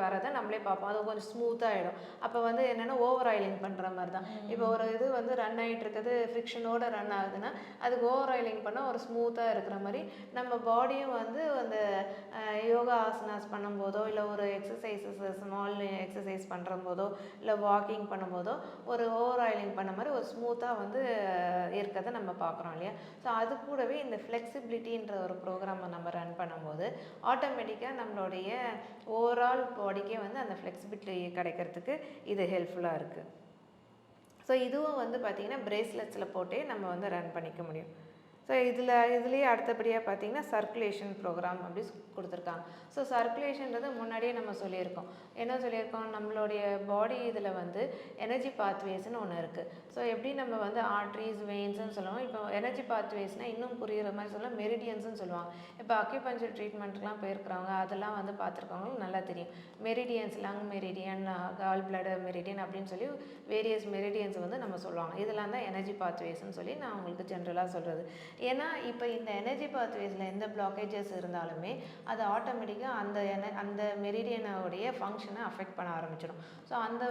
வரதை நம்மளே பார்ப்போம். அது கொஞ்சம் ஸ்மூத்தாகிடும் அப்போ வந்து என்னென்னா ஓவர் ஆயிலிங் பண்ணுற மாதிரி தான் இப்போ ஒரு இது வந்து ரன் ஆகிட்டு இருக்குது ஃப்ரிக்ஷனோட ரன் ஆகுதுன்னா அதுக்கு ஓவர் ஆயிலிங் பண்ணால் ஒரு ஸ்மூத்தாக இருக்கிற மாதிரி நம்ம பாடியும் வந்து அந்த யோகா ஆசனாஸ் பண்ணும்போதோ இல்லை ஒரு எக்ஸசைசஸ் ஸ்மால் எக்ஸசைஸ் பண்ணுற போதோ இல்லை வாக்கிங் பண்ணும்போதோ ஒரு ஓவர் ஆயிலிங் பண்ண மாதிரி ஒரு ஸ்மூத்தாக வந்து இருக்கிறத நம்ம பார்க்குறோம் இல்லையா? ஸோ அது கூடவே இந்த ஃப்ளெக்சிபிலிட்டின்ற ஒரு ப்ரோக்ராமை நம்ம ரன் பண்ணும்போது ஆட்டோமேட்டிக்காக நம்மளுடைய ஓவரால் பாடிக்கே வந்து அந்த ஃப்ளெக்சிபிலிட்டி கிடைக்கிறதுக்கு இது ஹெல்ப்ஃபுல்லாக இருக்குது ஸோ இதுவும் வந்து பார்த்திங்கன்னா பிரேஸ்லெட்ஸில் போட்டே நம்ம வந்து ரன் பண்ணிக்க முடியும். ஸோ இதில் இதுலேயே அடுத்தபடியாக பார்த்தீங்கன்னா சர்க்குலேஷன் ப்ரோக்ராம் அப்படி கொடுத்துருக்காங்க. ஸோ சர்க்குலேஷன்றது முன்னாடியே நம்ம சொல்லியிருக்கோம். என்ன சொல்லியிருக்கோம்? நம்மளுடைய பாடி இதில் வந்து எனர்ஜி பாத்வேஸ்னு ஒன்று இருக்குது ஸோ எப்படி நம்ம வந்து ஆர்ட்ரிஸ் வெயின்ஸ்னு சொல்லுவோம். இப்போ எனர்ஜி பாத்வேஸ்னால் இன்னும் புரிகிற மாதிரி சொல்ல மெரிடியன்ஸ்னு சொல்லுவாங்க. இப்போ அக்யூபஞ்சர் ட்ரீட்மெண்ட்லாம் போயிருக்கிறவங்க அதெல்லாம் வந்து பார்த்துருக்கவங்களுக்கு நல்லா தெரியும். மெரிடியன்ஸ் லங் மெரிடியன் கால் பிளட் மெரிடியன் அப்படின்னு சொல்லி வேரியஸ் மெரிடியன்ஸ் வந்து நம்ம சொல்லுவாங்க. இதெல்லாம் தான் எனர்ஜி பாத்வேஸ்னு சொல்லி நான் உங்களுக்கு ஜென்ரலாக சொல்கிறது ஏன்னா இப்போ இந்த எனர்ஜி பாத்வேஸில் எந்த பிளாக்கேஜஸ் இருந்தாலுமே அது ஆட்டோமேட்டிக்காக அந்த என அந்த மெரிடியனோடைய ஃபங்க்ஷனை அஃபெக்ட் பண்ண ஆரம்பிச்சிடும். ஸோ அந்த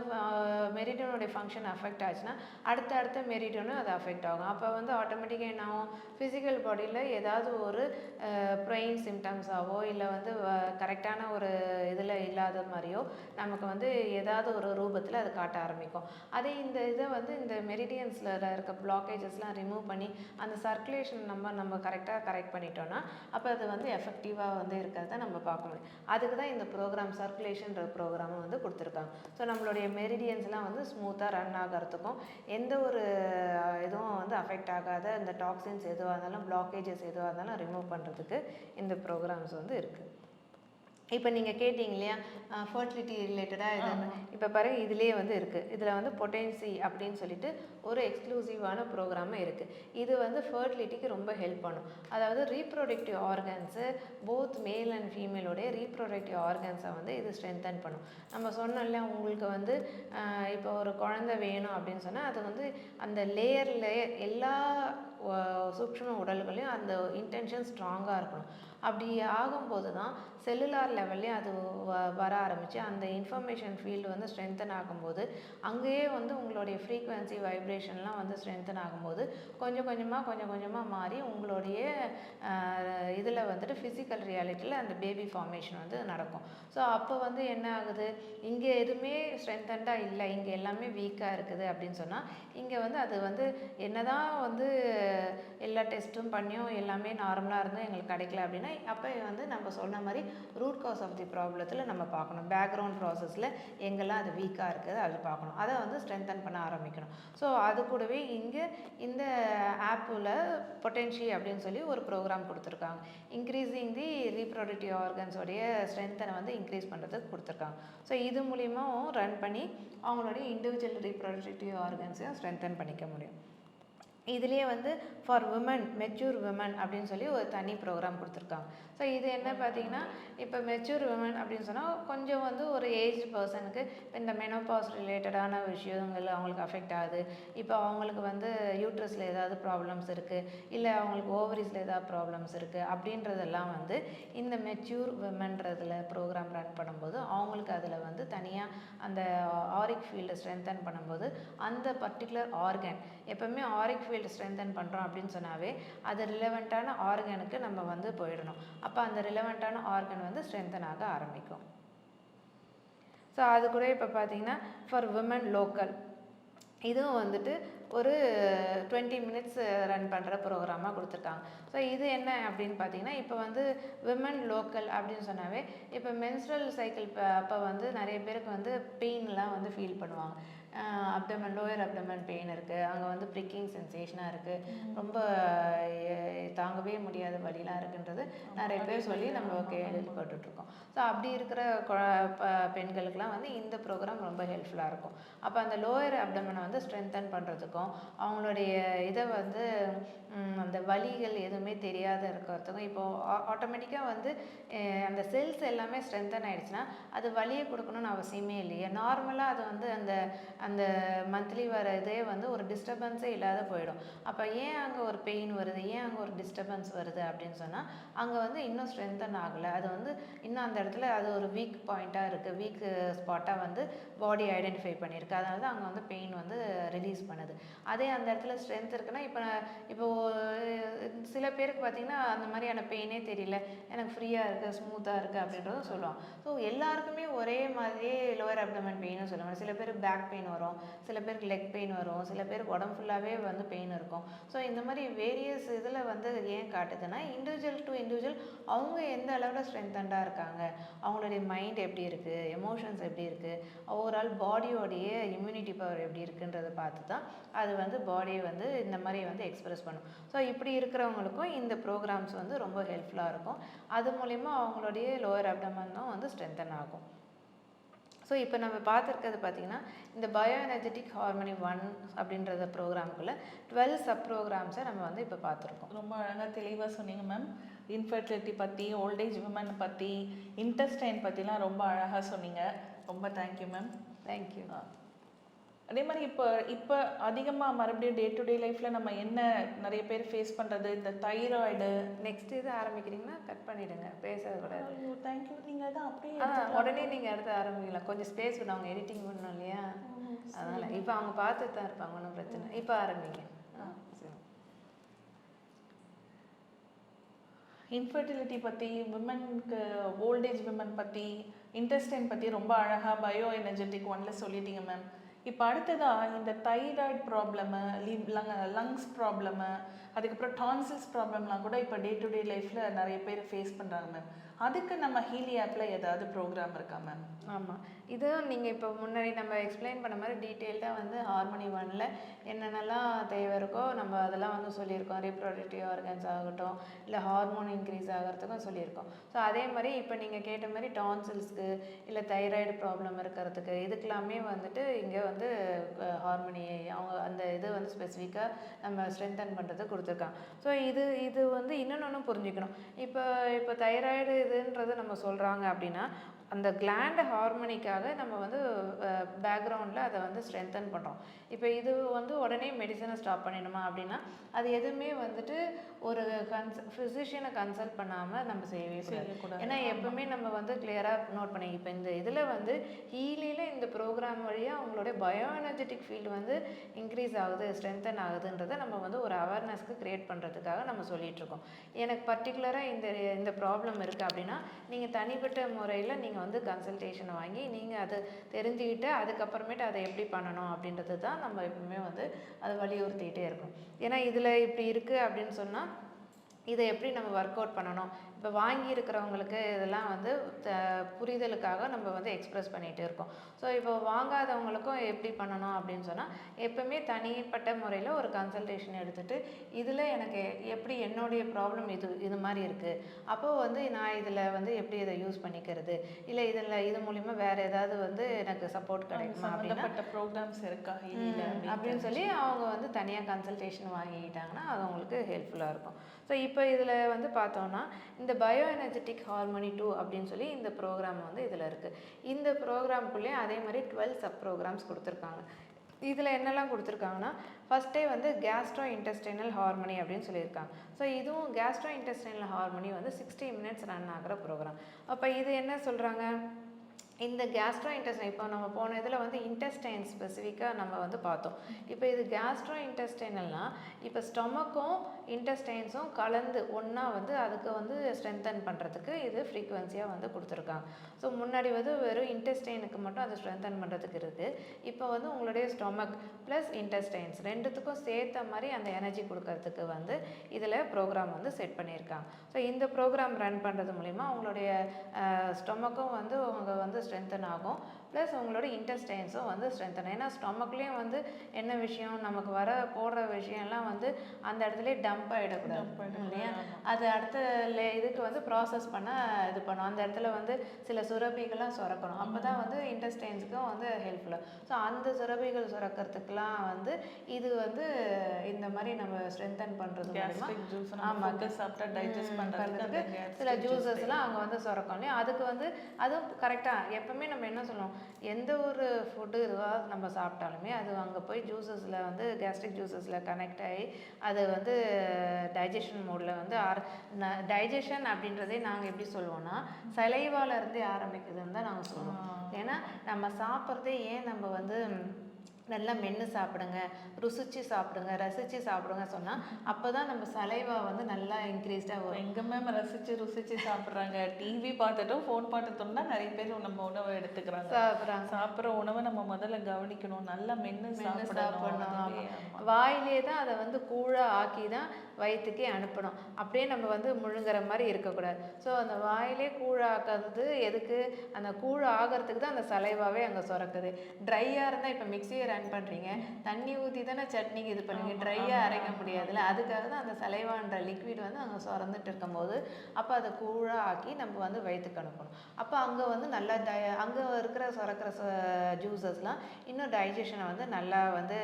மெரிடியனுடைய ஃபங்க்ஷன் அஃபெக்ட் ஆச்சுன்னா அடுத்த அடுத்த மெரிடியனும் அது அஃபெக்ட் ஆகும். அப்போ வந்து ஆட்டோமேட்டிக்காக என்ன ஆகும்? ஃபிசிக்கல் பாடியில் ஏதாவது ஒரு ப்ரெயின் சிம்டம்ஸாவோ இல்லை வந்து கரெக்டான ஒரு இதில் இல்லாத மாதிரியோ நமக்கு வந்து ஏதாவது ஒரு ரூபத்தில் அது காட்ட ஆரம்பிக்கும். அதே இந்த இதை வந்து இந்த மெரிடியன்ஸில் இருக்க பிளாக்கேஜஸ்லாம் ரிமூவ் பண்ணி அந்த சர்க்குலேஷன் நம்ம நம்ம கரெக்டாக கரெக்ட் பண்ணிட்டோன்னா அப்போ அது வந்து எஃபெக்டிவாக வந்து இருக்கிறத நம்ம பார்க்க முடியும். அதுக்கு தான் இந்த ப்ரோக்ராம் சர்க்குலேஷன்ற ப்ரோக்ராமும் வந்து கொடுத்துருக்காங்க. ஸோ நம்மளுடைய மெரிடியன்ஸ்லாம் வந்து ஸ்மூத்தாக ரன் ஆகிறதுக்கும் எந்த ஒரு இதுவும் வந்து அஃபெக்ட் ஆகாத இந்த டாக்ஸின்ஸ் எதுவாக இருந்தாலும் பிளாக்கேஜஸ் எதுவாக இருந்தாலும் ரிமூவ் பண்ணுறதுக்கு இந்த ப்ரோக்ராம்ஸ் வந்து இருக்குது இப்போ நீங்கள் கேட்டீங்க இல்லையா? ஃபர்டிலிட்டி ரிலேட்டடாக இது இப்போ பாருங்க இதுலேயே வந்து இருக்குது இதில் வந்து பொட்டென்சி அப்படின்னு சொல்லிட்டு ஒரு எக்ஸ்க்ளூசிவான ப்ரோக்ராமும் இருக்குது இது வந்து ஃபர்டிலிட்டிக்கு ரொம்ப ஹெல்ப் பண்ணும். அதாவது reproductive organs both male and ஃபீமேலோடைய reproductive ஆர்கன்ஸை வந்து இது ஸ்ட்ரென்தன் பண்ணும். நம்ம சொன்னோம் இல்லையா உங்களுக்கு வந்து இப்போ ஒரு குழந்தை வேணும் அப்படின்னு சொன்னால் அது வந்து அந்த லேயர் லேயர் எல்லா சூக்ஷ்ம உடல்களையும் அந்த இன்டென்ஷன் ஸ்ட்ராங்காக இருக்கணும். அப்படி ஆகும்போது தான் செல்லுலார் லெவல்லையும் அது வ- வர ஆரம்பித்து அந்த இன்ஃபர்மேஷன் ஃபீல்டு வந்து ஸ்ட்ரென்தன் ஆகும்போது அங்கேயே வந்து உங்களுடைய ஃப்ரீக்வன்சி வைப்ரேஷன்லாம் வந்து ஸ்ட்ரென்தன் ஆகும்போது கொஞ்சம் கொஞ்சமாக கொஞ்சம் கொஞ்சமாக மாறி உங்களுடைய இதில் வந்துட்டு ஃபிசிக்கல் ரியாலிட்டியில் அந்த பேபி ஃபார்மேஷன் வந்து நடக்கும். ஸோ அப்போ வந்து என்ன ஆகுது? இங்கே எதுவுமே ஸ்ட்ரென்தண்டாக இல்லை. இங்கே எல்லாமே வீக்காக இருக்குது அப்படின்னு சொன்னால் இங்கே வந்து அது வந்து என்ன தான் வந்து எல்லா டெஸ்ட்டும் பண்ணியும் எல்லாமே நார்மலாக இருந்தும் எங்களுக்கு கிடைக்கல அப்படின்னா அப்போ வந்து நம்ம சொன்ன மாதிரி ரூட் காஸ் ஆஃப் தி ப்ராப்ளத்தில் நம்ம பார்க்கணும். பேக்ரவுண்ட் ப்ராசஸில் எங்கெல்லாம் அது வீக்காக இருக்குது அது பார்க்கணும். அதை வந்து ஸ்ட்ரென்தன் பண்ண ஆரம்பிக்கணும். ஸோ அது கூடவே இங்கே இந்த ஆப்பில் பொட்டென்ஷி அப்படின்னு சொல்லி ஒரு ப்ரோக்ராம் கொடுத்துருக்காங்க. இன்க்ரீஸிங் தி ரீப்ரொடக்டிவ் ஆர்கன்ஸோடைய ஸ்ட்ரென்த்தனை வந்து இன்க்ரீஸ் பண்ணுறதுக்கு கொடுத்துருக்காங்க. ஸோ இது மூலியமாகவும் ரன் பண்ணி அவங்களுடைய இண்டிவிஜுவல் ரீப்ரொடக்டிவ் ஆர்கன்ஸையும் ஸ்ட்ரென்தன் பண்ணிக்க முடியும். இதுலேயே வந்து ஃபார் உமன் மெச்சூர் விமன் அப்படின்னு சொல்லி ஒரு தனி ப்ரோக்ராம் கொடுத்துருக்காங்க. ஸோ இது என்ன பார்த்தீங்கன்னா இப்போ மெச்சூர் விமன் அப்படின்னு சொன்னால் கொஞ்சம் வந்து ஒரு ஏஜ் பர்சனுக்கு இந்த மெனோபாஸ் ரிலேட்டடான விஷயங்கள் அவங்களுக்கு அஃபெக்ட் ஆகுது. இப்போ அவங்களுக்கு வந்து யூட்ரஸில் ஏதாவது ப்ராப்ளம்ஸ் இருக்குது இல்லை அவங்களுக்கு ஓவரிஸில் ஏதாவது ப்ராப்ளம்ஸ் இருக்குது அப்படின்றதெல்லாம் வந்து இந்த மெச்சூர் விமன்றதில் ப்ரோக்ராம் ரன் பண்ணும்போது அவங்களுக்கு அதில் வந்து தனியாக அந்த ஆரிக் ஃபீல்டை ஸ்ட்ரென்தன் பண்ணும்போது அந்த பர்டிகுலர் ஆர்கன் எப்போவுமே ஆரிக் ஃபீல்டு ஸ்ட்ரென்தன் பண்ணுறோம் அப்படின்னு சொன்னாவே அது ரிலவெண்ட்டான ஆர்கனுக்கு நம்ம வந்து போயிடணும். அப்போ அந்த ரிலவெண்ட்டான ஆர்கன் வந்து ஸ்ட்ரென்தன் ஆக ஆரம்பிக்கும். ஸோ அது கூட இப்போ பார்த்தீங்கன்னா ஃபார் விமன் லோக்கல் இதுவும் வந்துட்டு ஒரு டுவெண்ட்டி மினிட்ஸ் ரன் பண்ணுற ப்ரோக்ராமாக கொடுத்துருக்காங்க. ஸோ இது என்ன அப்படின்னு பார்த்தீங்கன்னா இப்போ வந்து விமன் லோக்கல் அப்படின்னு சொன்னாவே இப்போ மென்ஸ்ட்ரல் சைக்கிள் அப்போ வந்து நிறைய பேருக்கு வந்து பெயின்லாம் வந்து ஃபீல் பண்ணுவாங்க. அப்டமன் லோயர் அப்டமன் பெயின் இருக்குது அங்கே வந்து ப்ரிக்கிங் சென்சேஷனாக இருக்குது ரொம்ப தாங்கவே முடியாத வலிலாம் இருக்குன்றது நிறைய பேர் சொல்லி நம்ம கேள்விப்பட்டுட்ருக்கோம் ஸோ அப்படி இருக்கிற குழ- ப- பெண்களுக்கெல்லாம் வந்து இந்த ப்ரோக்ராம் ரொம்ப ஹெல்ப்ஃபுல்லாக இருக்கும். அப்போ அந்த லோயர் அப்டமனை வந்து ஸ்ட்ரென்தன் பண்ணுறதுக்கும் அவங்களுடைய இதை வந்து அந்த வலிகள் எதுவுமே தெரியாத இருக்கிறதுக்கும் இப்போது ஆட்டோமேட்டிக்காக வந்து அந்த செல்ஸ் எல்லாமே ஸ்ட்ரென்தன் ஆயிடுச்சுன்னா அது வலியை கொடுக்கணும்னு அவசியமே இல்லையே. நார்மலாக அது வந்து அந்த அந்த மந்த்லி வர இதே வந்து ஒரு டிஸ்டர்பன்ஸே இல்லாத போயிடும். அப்போ ஏன் அங்கே ஒரு பெயின் வருது? ஏன் அங்கே ஒரு டிஸ்டர்பன்ஸ் வருது அப்படின்னு சொன்னால் அங்கே வந்து இன்னும் ஸ்ட்ரென்தன் ஆகலை. அது வந்து இன்னும் அந்த இடத்துல அது ஒரு வீக் பாயிண்ட்டாக இருக்குது வீக் ஸ்பாட்டாக வந்து பாடி ஐடென்டிஃபை பண்ணியிருக்கு. அதனால தான் அங்கே வந்து பெயின் வந்து ரிலீஸ் பண்ணுது. அதே அந்த இடத்துல ஸ்ட்ரென்த் இருக்குன்னா இப்போ இப்போ சில பேருக்கு பார்த்தீங்கன்னா அந்த மாதிரியான பெயினே தெரியல. எனக்கு ஃப்ரீயாக இருக்குது ஸ்மூத்தாக இருக்குது அப்படின்றதும் சொல்லுவாங்க. ஸோ எல்லாருக்குமே ஒரே மாதிரியே லோயர் அப்டமன் பெயினும் சொல்லுவாங்க. சில பேர் பேக் பெயின் வரும். சில பேருக்கு லெக் பெயின் வரும். சில பேருக்கு உடம்பு ஃபுல்லாகவே வந்து பெயின் இருக்கும். ஸோ இந்த மாதிரி வேரியஸ் இதில் வந்து ஏன் காட்டுதுன்னா இண்டிவிஜுவல் டு இண்டிவிஜுவல் அவங்க எந்த அளவில் ஸ்ட்ரென்தண்டாக இருக்காங்க? அவங்களுடைய மைண்ட் எப்படி இருக்குது எமோஷன்ஸ் எப்படி இருக்குது ஓவரால் பாடியோடைய இம்யூனிட்டி பவர் எப்படி இருக்குன்றதை பார்த்து தான் அது வந்து பாடியை வந்து இந்த மாதிரி வந்து எக்ஸ்பிரஸ் பண்ணும். ஸோ இப்படி இருக்கிறவங்களுக்கும் இந்த ப்ரோக்ராம்ஸ் வந்து ரொம்ப ஹெல்ப்ஃபுல்லாக இருக்கும். அது மூலிமா அவங்களுடைய லோயர் அப்டமனும் வந்து ஸ்ட்ரென்தன் ஆகும். ஸோ இப்போ நம்ம பார்த்துருக்கிறது பார்த்திங்கன்னா இந்த பயோ எனர்ஜெட்டிக் ஹார்மனி ஒன் அப்படின்றத ப்ரோக்ராம்குள்ளே டுவெல் சப் ப்ரோக்ராம்ஸை நம்ம வந்து இப்போ பார்த்துருக்கோம். ரொம்ப அழகாக தெளிவாக சொன்னீங்க மேம் இன்ஃபர்டிலிட்டி பற்றி ஓல்டேஜ் விமன் பற்றி இன்டெஸ்டைன் பற்றிலாம் ரொம்ப அழகாக சொன்னீங்க. ரொம்ப தேங்க்யூ மேம் தேங்க்யூ அதே மாதிரி இப்போ இப்போ அதிகமாக மறுபடியும் டே டு டே லைஃப்பில் நம்ம என்ன நிறைய பேர் ஃபேஸ் பண்ணுறது இந்த தைராய்டு நெக்ஸ்ட் இது ஆரம்பிக்கிறீங்கன்னா கட். பண்ணிவிடுங்க பேசக்கூடாது தேங்க்யூ நீங்கள் தான் அப்படியே ஆ உடனே நீங்கள் அடுத்து ஆரம்பிக்கலாம். கொஞ்சம் ஸ்பேஸ் விட. அவங்க எடிட்டிங் பண்ணணும் இல்லையா? அதனால் இப்போ அவங்க பார்த்துட்டு தான் இருப்பாங்க. ஒன்றும் பிரச்சனை இப்போ ஆரம்பிங்க. ஆ சரி. இன்ஃபர்டிலிட்டி பற்றி விமனுக்கு ஓல்டேஜ் விமன் பற்றி இன்டெஸ்டைன் பற்றி ரொம்ப அழகாக பயோ எனர்ஜெட்டிக் ஒன்ல சொல்லிட்டீங்க மேம் இப்போ அடுத்ததாக இந்த thyroid problem lung lungs problem அதுக்கப்புறம் டான்சில்ஸ் ப்ராப்ளம்லாம் கூட இப்போ டே டு டே லைஃப்பில் நிறைய பேர் ஃபேஸ் பண்ணுறாங்க மேம் அதுக்கு நம்ம ஹீலி ஆப்பில் ஏதாவது ப்ரோக்ராம் இருக்கா மேம் ஆமாம் இதுவும் நீங்கள் இப்போ முன்னாடி நம்ம எக்ஸ்பிளைன் பண்ண மாதிரி டீட்டெயில்டாக வந்து ஹார்மோனி ஒனில் என்னென்னலாம் தேவை இருக்கோ நம்ம அதெல்லாம் வந்து சொல்லியிருக்கோம். ரீப்ரொடக்டிவ் ஆர்கன்ஸ் ஆகட்டும் இல்லை ஹார்மோன் இன்க்ரீஸ் ஆகிறதுக்கும் சொல்லியிருக்கோம். ஸோ அதே மாதிரி இப்போ நீங்கள் கேட்ட மாதிரி டான்சில்ஸ்க்கு இல்லை தைராய்டு ப்ராப்ளம் இருக்கிறதுக்கு இதுக்கெல்லாமே வந்துட்டு இங்கே வந்து ஹார்மோனி அவங்க அந்த இது வந்து ஸ்பெசிஃபிக்காக நம்ம ஸ்ட்ரென்தன் பண்ணுறது கொடுத்துருக்காங்க. ஸோ இது இது வந்து இன்னொன்று புரிஞ்சுக்கணும். இப்போ இப்போ தைராய்டு இதுன்றது நம்ம சொல்கிறாங்க அப்படின்னா அந்த கிளாண்ட் ஹார்மோனிக்காக நம்ம வந்து பேக்ரவுண்டில் அதை வந்து ஸ்ட்ரென்தன் பண்ணுறோம் இப்போ இது வந்து உடனே மெடிசனை ஸ்டாப் பண்ணிடணுமா அப்படின்னா அது எதுவுமே வந்துட்டு ஒரு கன்ஸ் ஃபிசிஷியனை கன்சல்ட் பண்ணாமல் நம்ம செய்யவே கூடாது. செய்யக்கூடாது. ஏன்னா எப்பவுமே நம்ம வந்து கிளியராக நோட் பண்ணி இப்போ இந்த இதில் வந்து ஹீலியில் இந்த ப்ரோக்ராம் வழியாக அவங்களுடைய பயோ எனர்ஜெட்டிக் ஃபீல்டு வந்து இன்க்ரீஸ் ஆகுது ஸ்ட்ரென்தன் ஆகுதுன்றதை நம்ம வந்து ஒரு அவேர்னஸ்க்கு க்ரியேட் பண்ணுறதுக்காக நம்ம சொல்லிட்டு இருக்கோம். எனக்கு பர்டிகுலராக இந்த இந்த ப்ராப்ளம் இருக்குது அப்படின்னா நீங்கள் தனிப்பட்ட முறையில் நீங்கள் வந்து கன்சல்டேஷனை வாங்கி நீங்கள் அதை தெரிஞ்சுக்கிட்டு அதுக்கப்புறமேட்டு அதை எப்படி பண்ணணும் அப்படின்றது தான் நம்ம எப்பவுமே வந்து அதை வலியுறுத்திக்கிட்டே இருக்கணும் ஏன்னா இதில் இப்படி இருக்குது அப்படின்னு சொன்னால் இதை எப்படி நம்ம ஒர்க் அவுட் பண்ணணும்? இப்போ வாங்கி இருக்கிறவங்களுக்கு இதெல்லாம் வந்து த- புரிதலுக்காக நம்ம வந்து எக்ஸ்பிரஸ் பண்ணிகிட்டு இருக்கோம். ஸோ இப்போ வாங்காதவங்களுக்கும் எப்படி பண்ணணும் அப்படின்னு சொன்னால் எப்பவுமே தனிப்பட்ட முறையில் ஒரு கன்சல்டேஷன் எடுத்துகிட்டு இதில் எனக்கு எப்படி என்னுடைய ப்ராப்ளம் இது இது மாதிரி இருக்குது அப்போது வந்து நான் இதில் வந்து எப்படி இதை யூஸ் பண்ணிக்கிறது? இல்லை இதில் இது மூலிமா வேறு ஏதாவது வந்து எனக்கு சப்போர்ட் கிடைக்குமா அப்படின்னா? ப்ரோக்ராம்ஸ் இருக்கா? அப்படின்னு சொல்லி அவங்க வந்து தனியாக கன்சல்டேஷன் வாங்கிக்கிட்டாங்கன்னா அது அவங்களுக்கு ஹெல்ப்ஃபுல்லாக இருக்கும். ஸோ இப்போ இதில் வந்து பார்த்தோம்னா இந்த பயோ எனர்ஜெட்டிக் ஹார்மோனி டூ அப்படின்னு சொல்லி இந்த ப்ரோக்ராம் வந்து இதில் இருக்குது இந்த ப்ரோக்ராம்குள்ளேயே அதே மாதிரி டுவெல் சப் ப்ரோக்ராம்ஸ் கொடுத்துருக்காங்க. இதில் என்னெல்லாம் கொடுத்துருக்காங்கன்னா ஃபஸ்ட்டே வந்து கேஸ்ட்ரோ இன்டெஸ்டைனல் ஹார்மோனி அப்படின்னு சொல்லியிருக்காங்க. ஸோ இதுவும் கேஸ்ட்ரோ இன்டெஸ்டைனல் ஹார்மோனி வந்து சிக்ஸ்டி மினிட்ஸ் ரன் ஆகிற ப்ரோக்ராம் அப்போ இது என்ன சொல்கிறாங்க இந்த கேஸ்ட்ரோ இன்டெஸ்டைன் இப்போ நம்ம போன இதில் வந்து இன்டெஸ்டைன் ஸ்பெசிஃபிக்காக நம்ம வந்து பார்த்தோம். இப்போ இது கேஸ்ட்ரோ இன்டெஸ்டைனல்னால் இப்போ ஸ்டொமக்கும் இன்டெஸ்டைன்ஸும் கலந்து ஒன்றா வந்து அதுக்கு வந்து ஸ்ட்ரென்தன் பண்ணுறதுக்கு இது ஃப்ரீக்குவென்சியாக வந்து கொடுத்துருக்காங்க. ஸோ முன்னாடி வந்து வெறும் இன்டெஸ்டைனுக்கு மட்டும் அதை ஸ்ட்ரென்தன் பண்ணுறதுக்கு இருக்குது இப்போ வந்து உங்களுடைய ஸ்டொமக் ப்ளஸ் இன்டெஸ்டைன்ஸ் ரெண்டுத்துக்கும் சேர்த்த மாதிரி அந்த எனர்ஜி கொடுக்கறதுக்கு வந்து இதில் ப்ரோக்ராம் வந்து செட் பண்ணியிருக்காங்க. ஸோ இந்த ப்ரோக்ராம் ரன் பண்ணுறது மூலிமா உங்களுடைய ஸ்டொமக்கும் வந்து அவங்க வந்து ஸ்ட்ரென்தன் ஆகும். ப்ளஸ் உங்களோட இன்டெஸ்டைன்ஸும் வந்து ஸ்ட்ரென்தன் ஏன்னா ஸ்டொமக்லேயும் வந்து என்ன விஷயம் நமக்கு வர போடுற விஷயம்லாம் வந்து அந்த இடத்துல டம்ப் ஆகிடக்கூடாது இல்லையா? அது அடுத்த இதுக்கு வந்து ப்ராசஸ் பண்ண இது பண்ணும். அந்த இடத்துல வந்து சில சுரபிகள்லாம் சுரக்கணும். அப்போ தான் வந்து இன்டெஸ்டைன்ஸுக்கும் வந்து ஹெல்ப்ஃபுல்லாக ஸோ அந்த சுரபிகள் சுரக்கிறதுக்கெலாம் வந்து இது வந்து இந்த மாதிரி நம்ம ஸ்ட்ரென்தன் பண்ணுறது மூலிமா கேஸ்ட்ரிக் ஜூஸ் ஆமா. நம்ம ஃபுட்டு சாப்பிட்டா டைஜஸ்ட் பண்ணுறதுக்கு சில ஜூசஸ்லாம் அங்கே வந்து சுரக்கும் இல்லையா? அதுக்கு வந்து அதுவும் கரெக்டாக எப்பவுமே நம்ம என்ன சொல்லுவோம்? எந்த ஒரு ஃபுட்டு நம்ம சாப்பிட்டாலுமே அது அங்கே போய் ஜூஸஸில் வந்து கேஸ்ட்ரிக் ஜூஸஸில் கனெக்ட் ஆகி அது வந்து டைஜஷன் மோடில் வந்து ஆர டைஜஷன் அப்படின்றதே நாங்கள் எப்படி சொல்லுவோம்னா சலைவால இருந்தே ஆரம்பிக்குதுன்னு தான் நாங்கள் சொல்லுவோம். ஏன்னா நம்ம சாப்பிட்றதே ஏன் நம்ம வந்து நல்லா மென்று சாப்பிடுங்க ருசிச்சு சாப்பிடுங்க ரசிச்சு சாப்பிடுங்க சொன்னால் அப்போ தான் நம்ம சலைவா வந்து நல்லா இன்க்ரீஸ்டாக வரும். எங்க மேம் ரசிச்சு ருசிச்சு சாப்பிடுறாங்க? டிவி பார்த்துட்டும் ஃபோன் பார்த்துட்டோம்னா நிறைய பேர் நம்ம உணவை எடுத்துக்கிறாங்க. சாப்பிட்றாங்க. சாப்பிட்ற உணவை நம்ம முதல்ல கவனிக்கணும். நல்லா மென்று சாப்பிடணும். வாயிலே தான் அதை வந்து கூழாக ஆக்கி தான் வயிற்றுக்கே அனுப்பணும். அப்படியே நம்ம வந்து முழுங்குற மாதிரி இருக்கக்கூடாது. ஸோ அந்த வாயிலே கூழாக்குறது எதுக்கு? அந்த கூழ் ஆகிறதுக்கு தான் அந்த சலைவாவே அங்கே சுரக்குது. ட்ரையாக இருந்தால் இப்போ மிக்சியை ரன் பண்ணுறீங்க தண்ணி ஊற்றி தானே சட்னிக்கு இது பண்ணுவீங்க. ட்ரையாக அரைக்க முடியாதுல்ல. அதுக்காக தான் அந்த சலைவான்ற லிக்விட் வந்து அங்கே சுரந்துட்டு இருக்கும்போது அப்போ அதை கூழாக ஆக்கி நம்ம வந்து வயிற்றுக்கு அனுப்பணும் அப்போ அங்கே வந்து நல்லா டை அங்கே இருக்கிற சுரக்கிற ஜூஸஸ்லாம் இன்னும் டைஜஷனை வந்து நல்லா வந்து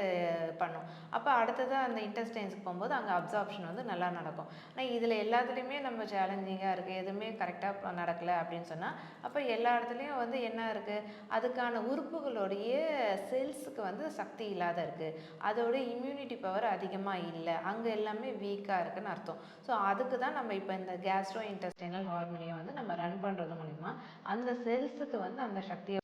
பண்ணும். அப்போ அடுத்ததாக அந்த இன்டெஸ்டைன்ஸ்க்கு போகும்போது அங்கே அப்சார்ப்ஷன் வந்து நல்லா நடக்கும். ஆனால் இதில் எல்லாத்துலேயுமே நம்ம சேலஞ்சிங்காக இருக்குது எதுவுமே கரெக்டாக நடக்கலை அப்படின்னு சொன்னால் அப்போ எல்லா இடத்துலையும் வந்து என்ன இருக்குது அதுக்கான உறுப்புகளுடைய செல்ஸுக்கு வந்து சக்தி இல்லாத இருக்குது அதோட இம்யூனிட்டி பவர் அதிகமாக இல்லை. அங்கே எல்லாமே வீக்காக இருக்குன்னு அர்த்தம். ஸோ அதுக்கு தான் நம்ம இப்போ இந்த கேஸ்ட்ரோ இன்டெஸ்டைனல் ஹார்மோனியை வந்து நம்ம ரன் பண்ணுறது மூலிமா அந்த செல்ஸுக்கு வந்து அந்த சக்தியை